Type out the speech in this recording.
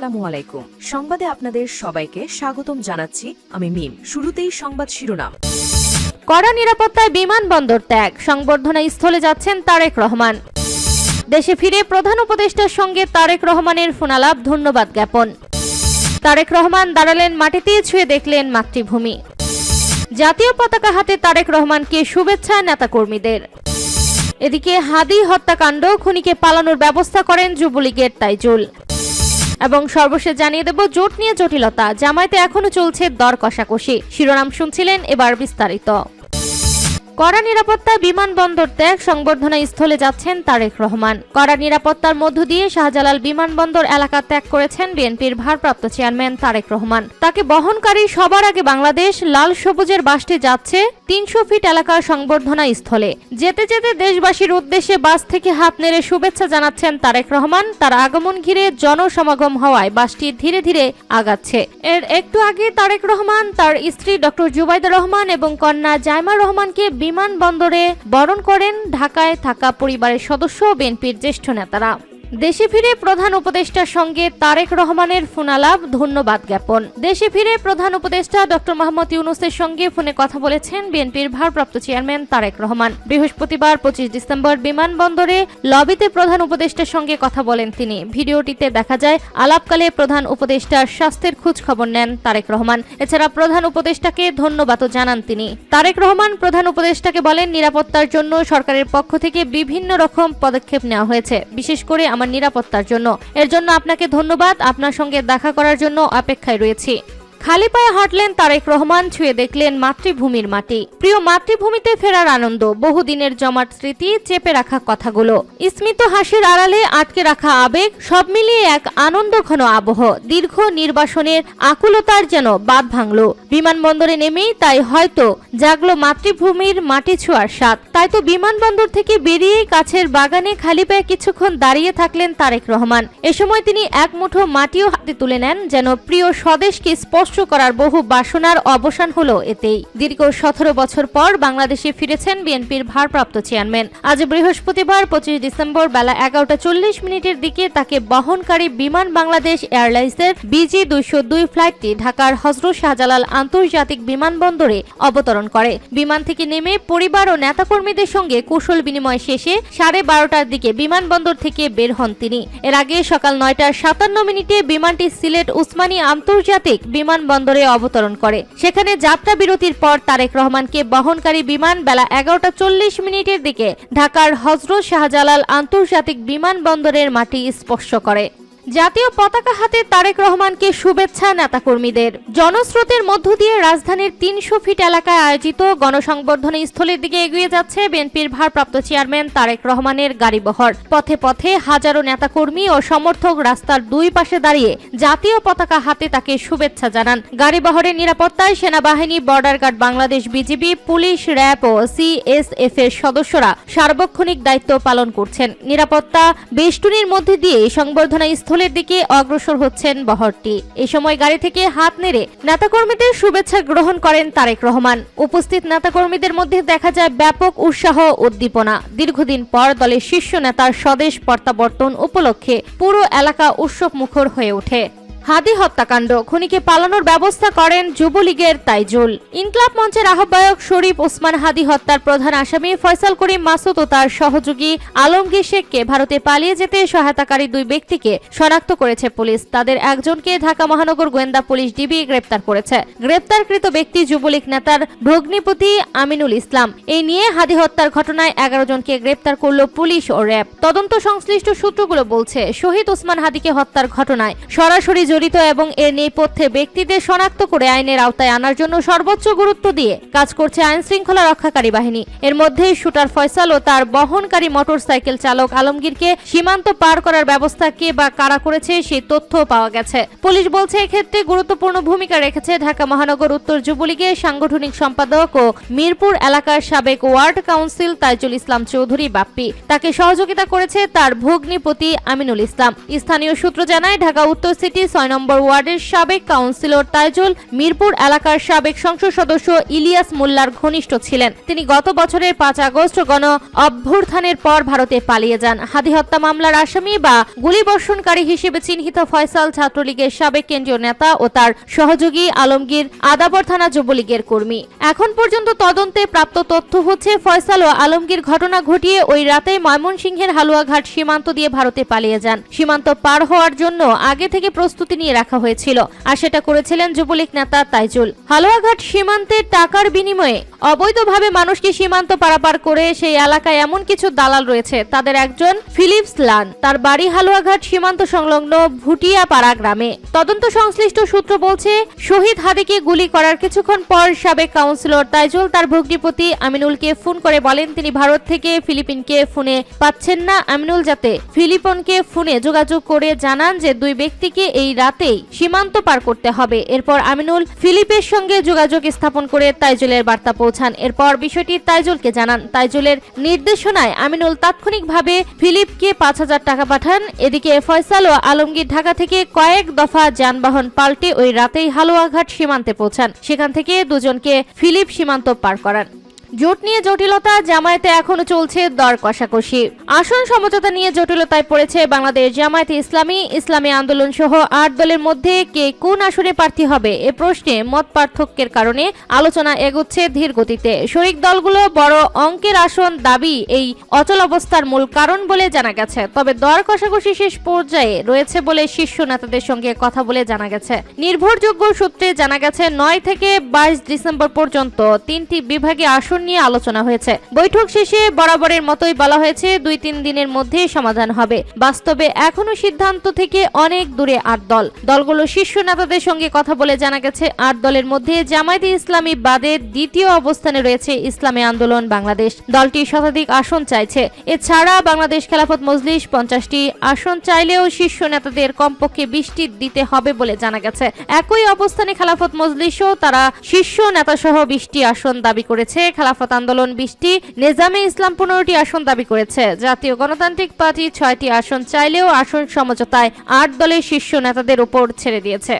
আসসালামু আলাইকুম সংবাদে আপনাদের সবাইকে স্বাগতম জানাচ্ছি আমি মিম। শুরুতেই সংবাদ শিরোনাম। কড়া নিরাপত্তায় বিমানবন্দর ত্যাগ। সংবর্ধনা স্থলে যাচ্ছেন তারেক রহমান। দেশে ফিরে প্রধান উপদেষ্টার সঙ্গে তারেক রহমানের ফোনালাপ, ধন্যবাদ জ্ঞাপন। তারেক রহমান দাঁড়ালেন মাটিতে ছুঁয়ে দেখলেন মাতৃভূমি। জাতীয় পতাকা হাতে তারেক রহমানকে শুভেচ্ছা নেতাকর্মীদের। এদিকে হাদি হত্যাকাণ্ড, খুনিকে পালানোর ব্যবস্থা করেন যুবলীগের তাইজুল। এবং সর্বশেষ জানিয়ে দেব জোট নিয়ে জটিলতা। জামায়াতে এখনও চলছে দর কষাকষি। শিরোনাম শুনছিলেন এবার বিস্তারিত। কড়া নিরাপত্তা বিমানবন্দর ত্যাগ, সংবর্ধনা স্থলে যাচ্ছেন তারেক রহমান। কড়া নিরাপত্তার মধ্য দিয়ে শাহজালাল বিমানবন্দর এলাকা ত্যাগ করেছেন বিএনপির ভারপ্রাপ্ত চেয়ারম্যান তারেক রহমান। তাকে বহনকারী সবার আগে বাংলাদেশ, লাল সবুজের বাসটি যাচ্ছে তিনশো ফিট এলাকার সংবর্ধনা স্থলে। যেতে যেতে দেশবাসীর উদ্দেশ্যে বাস থেকে হাত নেড়ে শুভেচ্ছা জানাচ্ছেন তারেক রহমান। তার আগমন ঘিরে জনসমাগম হওয়ায় বাসটি ধীরে ধীরে আগাচ্ছে। এর একটু আগে তারেক রহমান, তার স্ত্রী ডক্টর জুবাইদা রহমান এবং কন্যা জাইমা রহমানকে বিমানবন্দরে বরণ করেন ঢাকায় থাকা পরিবারের সদস্য বিএনপির জ্যেষ্ঠ নেতারা। দেশে ফিরে প্রধান উপদেষ্টার সঙ্গে তারেক রহমানের ফোনালাপ, ধন্যবাদ জ্ঞাপন। দেশে ফিরে প্রধান উপদেষ্টা ডক্টর মোহাম্মদ ইউনুসের সঙ্গে ফোনে কথা বলেছেন বিএনপির ভারপ্রাপ্ত চেয়ারম্যান তারেক রহমান। বৃহস্পতিবার পঁচিশ ডিসেম্বর বিমানবন্দরে লবিতে প্রধান উপদেষ্টার সঙ্গে কথা বলেন তিনি। ভিডিওটিতে দেখা যায়, আলাপকালে প্রধান উপদেষ্টার স্বাস্থ্যের খোঁজ খবর নেন তারেক রহমান। এছাড়া প্রধান উপদেষ্টাকে ধন্যবাদও জানান তিনি। তারেক রহমান প্রধান উপদেষ্টাকে বলেন, নিরাপত্তার জন্য সরকারের পক্ষ থেকে বিভিন্ন রকম পদক্ষেপ নেওয়া হয়েছে। বিশেষ করে আমার নিরাপত্তার জন্য। এর জন্য আপনাকে ধন্যবাদ। আপনার সঙ্গে দেখা করার জন্য অপেক্ষায় রয়েছি। খালি পায়ে হাঁটলেন তারেক রহমান, ছুঁয়ে দেখলেন মাতৃভূমির মাটি। প্রিয় মাতৃভূমিতে ফেরার আনন্দ, বহুদিনের জমাট স্মৃতি, চেপে রাখা কথাগুলো। স্মিত হাসির আড়ালে আটকে রাখা আবেগ, সব মিলিয়ে এক আনন্দ ঘন আবহ। দীর্ঘ নির্বাসনের আকুলতার যেন বাদ ভাঙল। বিমানবন্দরে নেমেই তাই হয়তো জাগলো মাতৃভূমির মাটি ছোঁয়ার স্বাদ। তাই তো বিমানবন্দর থেকে বেরিয়ে কাছের বাগানে খালি পায়ে কিছুক্ষণ দাঁড়িয়ে থাকলেন তারেক রহমান। এ সময় তিনি এক মুঠো মাটিও হাতে তুলে নেন, যেন প্রিয় স্বদেশকে স্পর্শ করার বহু বাসনার অবসান হলো এতেই। দীর্ঘ সতেরো বছর পর বাংলাদেশে ফিরেছেন বিএনপির ভারপ্রাপ্ত চেয়ারম্যান। আজ বৃহস্পতিবার পঁচিশ ডিসেম্বর বেলা এগারোটা চল্লিশ মিনিটের দিকে তাকে বহনকারী বিমান বাংলাদেশ এয়ারলাইন্সের বিজি দুইশো দুই ফ্লাইটটি ঢাকার হজরত শাহজালাল আন্তর্জাতিক বিমানবন্দরে অবতরণ করে। বিমান থেকে নেমে পরিবার ও নেতাকর্মীদের সঙ্গে কুশল বিনিময় শেষে সাড়ে বারোটার দিকে বিমানবন্দর থেকে বের হন তিনি। এর আগে সকাল নয়টার সাতান্ন মিনিটে বিমানটি সিলেট উসমানী আন্তর্জাতিক বিমানবন্দরে অবতরণ করে। সেখানে যাত্রা বিরতির পর তারেক রহমানকে বহনকারী বিমান বেলা এগারোটা চল্লিশ মিনিটের দিকে ঢাকার হজরত শাহজালাল আন্তর্জাতিক বিমানবন্দরের মাটি স্পর্শ করে। জাতীয় পতাকা হাতে তারেক রহমানকে শুভেচ্ছা নেতাকর্মীদের। জনস্রোতের মধ্য দিয়ে রাজধানীর তিনশো ফিট এলাকায় আয়োজিত গণসংবর্ধনা স্থলের দিকে এগিয়ে যাচ্ছে বিএনপির ভারপ্রাপ্ত চেয়ারম্যান তারেক রহমানের গাড়িবহর। পথে পথে হাজারো নেতাকর্মী ও সমর্থক রাস্তার দুই পাশে দাঁড়িয়ে জাতীয় পতাকা হাতে তাকে শুভেচ্ছা জানান। গাড়িবহরের নিরাপত্তায় সেনাবাহিনী, border guard Bangladesh BGB, police, RAB ও সিএসএফ এর সদস্যরা সার্বক্ষণিক দায়িত্ব পালন করছেন। নিরাপত্তা বেষ্টনীর মধ্যে দিয়ে সংবর্ধনা স্থলের দিকে অগ্রসর হচ্ছেন বহরটি। এ সময় গাড়ি থেকে হাত নেড়ে নেতাকর্মীদের শুভেচ্ছা গ্রহণ করেন তারেক রহমান। উপস্থিত নেতাকর্মীদের মধ্যে দেখা যায় ব্যাপক উৎসাহ উদ্দীপনা। দীর্ঘদিন পর দলের শীর্ষ নেতার স্বদেশ প্রত্যাবর্তন উপলক্ষে পুরো এলাকা উৎসব মুখর হয়ে ওঠে। হাদি হত্যাকাণ্ড। খুনিকে পালানোর ব্যবস্থা করেন যুবলীগের তাইজুল। ইনকলাব মঞ্চের আহ্বায়ক শরীফ ওসমান হাদি হত্যার প্রধান আসামি ফয়সাল করিম মাসুদ ও তার সহযোগী আলমগীর শেখকে ভারতে পালিয়ে যেতে সহায়তাকারী দুই ব্যক্তিকে শনাক্ত করেছে পুলিশ। তাদের একজনকে ঢাকা মহানগর গোয়েন্দা পুলিশ ডিবি গ্রেপ্তার করেছে। গ্রেপ্তারকৃত ব্যক্তি যুবলীগ নেতার ভগ্নিপতি আমিনুল ইসলাম। এই নিয়ে হাদি হত্যার ঘটনায় এগারো জনকে গ্রেপ্তার করল পুলিশ ও র্যাব। তদন্ত সংশ্লিষ্ট সূত্রগুলো বলছে, শহীদ ওসমান হাদিকে হত্যার ঘটনায় সরাসরি জড়িত এবং এর নেপথ্যে ব্যক্তিদের শনাক্ত করে আইনের আওতায় আনার জন্য সর্বোচ্চ গুরুত্ব দিয়ে কাজ করছে আইন শৃঙ্খলা রক্ষাকারী বাহিনী। এর মধ্যে শুটার ফয়সাল ও তার বহনকারী মোটরসাইকেল চালক আলমগীরকে সীমান্ত পার করার ব্যবস্থা কে বা কারা করেছে সেই তথ্য পাওয়া গেছে। পুলিশ বলছে, এক্ষেত্রে গুরুত্বপূর্ণ ভূমিকা রেখেছে ঢাকা মহানগর উত্তর যুবলীগের সাংগঠনিক সম্পাদক ও মিরপুর এলাকার সাবেক ওয়ার্ড কাউন্সিল তাইজুল ইসলাম চৌধুরী বাপ্পি। তাকে সহযোগিতা করেছে তার ভগ্নিপতি আমিনুল ইসলাম। স্থানীয় সূত্র জানায়, ঢাকা উত্তর সিটি ছয় নম্বর ওয়ার্ডের সাবেক কাউন্সিলর তাইজুল মিরপুর এলাকার সাবেক সংসদ সদস্য ইলিয়াস মোল্লার ঘনিষ্ঠ ছিলেন। তিনি গত বছরের পাঁচ আগস্ট গণ অভ্যুত্থানের পর ভারতে পালিয়ে যান। হাদি হত্যা মামলার আসামি বা গুলিবর্ষণকারী হিসেবে চিহ্নিত ফয়সাল ছাত্রলীগের সাবেক কেন্দ্রীয় নেতা ও তার সহযোগী আলমগীর আদাবর থানা যুবলীগের কর্মী। এখন পর্যন্ত তদন্তে প্রাপ্ত তথ্য হচ্ছে, ফয়সাল ও আলমগীর ঘটনা ঘটিয়ে ওই রাতে ময়মনসিংহের হালুয়াঘাট সীমান্ত দিয়ে ভারতে পালিয়ে যান। সীমান্ত পার হওয়ার জন্য আগে থেকে প্রস্তুতি নিয়ে রাখা হয়েছিল, আর সেটা করেছিলেন যুবলীগ নেতা তাইজুল। হালুয়াঘাট সীমান্তে টাকার বিনিময়ে অবৈধভাবে মানুষকে সীমান্ত পারাপার করে সেই এলাকায় এমন কিছু দালাল রয়েছে, তাদের একজন ফিলিপস লান। তার বাড়ি হালুয়াঘাট সীমান্ত সংলগ্ন ভুটিয়াপাড়া গ্রামে। তদন্ত সংশ্লিষ্ট সূত্র বলছে, শহীদ হাদিকে গুলি করার কিছুক্ষণ পর সাবেক কাউন্সিলর তাইজুল তার ভগ্নিপতি আমিনুলকে ফোন করে বলেন, তিনি ভারত থেকে ফিলিপিনকে ফোনে পাচ্ছেন না। আমিনুল যাতে ফিলিপনকে ফোনে যোগাযোগ করে জানান যে দুই ব্যক্তিকে এই রাতেই সীমান্ত পার করতে হবে। এরপর আমিনুল ফিলিপের সঙ্গে যোগাযোগ স্থাপন করে তাইজুলের বার্তা পৌঁছান। এরপর বিষয়টি তাইজুলকে জানান। তাইজুলের নির্দেশনায় আমিনুল তাৎক্ষণিকভাবে ফিলিপকে পাঁচ হাজার টাকা পাঠান। এদিকে ফয়সাল ও আলমগীর ঢাকা থেকে কয়েক দফা যানবাহন পাল্টে ওই রাতেই হালুয়াঘাট সীমান্তে পৌঁছান। সেখান থেকে দুজনকে ফিলিপ সীমান্ত পার করান। জোট নিয়ে জটিলতা জামায়াতে এখনও চলছে দর কষাকষি। আসন সমঝোতা নিয়ে জটিলতায় পড়েছে বাংলাদেশ জামায়াতে ইসলামী ইসলামী আন্দোলন সহ আট দলের মধ্যে কে কোন আসনে প্রার্থী হবে এ প্রশ্নে মত পার্থক্যের কারণে আলোচনা এগোচ্ছে ধীর গতিতে। শরিক দলগুলো বড় অঙ্কের আসন দাবি এই অচল অবস্থার মূল কারণ বলে জানা গেছে। তবে দর কষাকষি শেষ পর্যায়ে রয়েছে বলে শীর্ষ নেতাদের সঙ্গে কথা বলে জানা গেছে। নির্ভরযোগ্য সূত্রে জানা গেছে, নয় থেকে বাইশ ডিসেম্বর পর্যন্ত তিনটি বিভাগে আসন নিয়ে আলোচনা হয়েছে। বৈঠক শেষে বরাবরের মতোই বলা হয়েছে, দুই তিন দিনের মধ্যে সমাধান হবে। বাস্তবে এখনও সিদ্ধান্ত থেকে অনেক দূরে আট দল। দলগুলো শীর্ষ নেতাদের সঙ্গে কথা বলে জানা গেছে, আট দলের মধ্যে জামায়াতে ইসলামী বাদের দ্বিতীয় অবস্থানে রয়েছে ইসলামী আন্দোলন বাংলাদেশ। দলটি শতাধিক আসন চাইছে। এছাড়া বাংলাদেশ খেলাফত মজলিস পঞ্চাশটি আসন চাইলেও শীর্ষ নেতাদের কমপক্ষে বিশটি দিতে হবে বলে জানা গেছে। একই অবস্থানে খেলাফত মজলিসও তারা শীর্ষ নেতাসহ বিশটি আসন দাবি করেছে। খেলাফত আন্দোলন বিশটি নিজামে ইসলাম পনেরোটি আসন দাবি করেছে। জাতীয় গণতান্ত্রিক পার্টি ছয়টি আসন চাইলেও আসন সমঝোতায় আট দলের শীর্ষ নেতাদের উপর ছেড়ে দিয়েছে।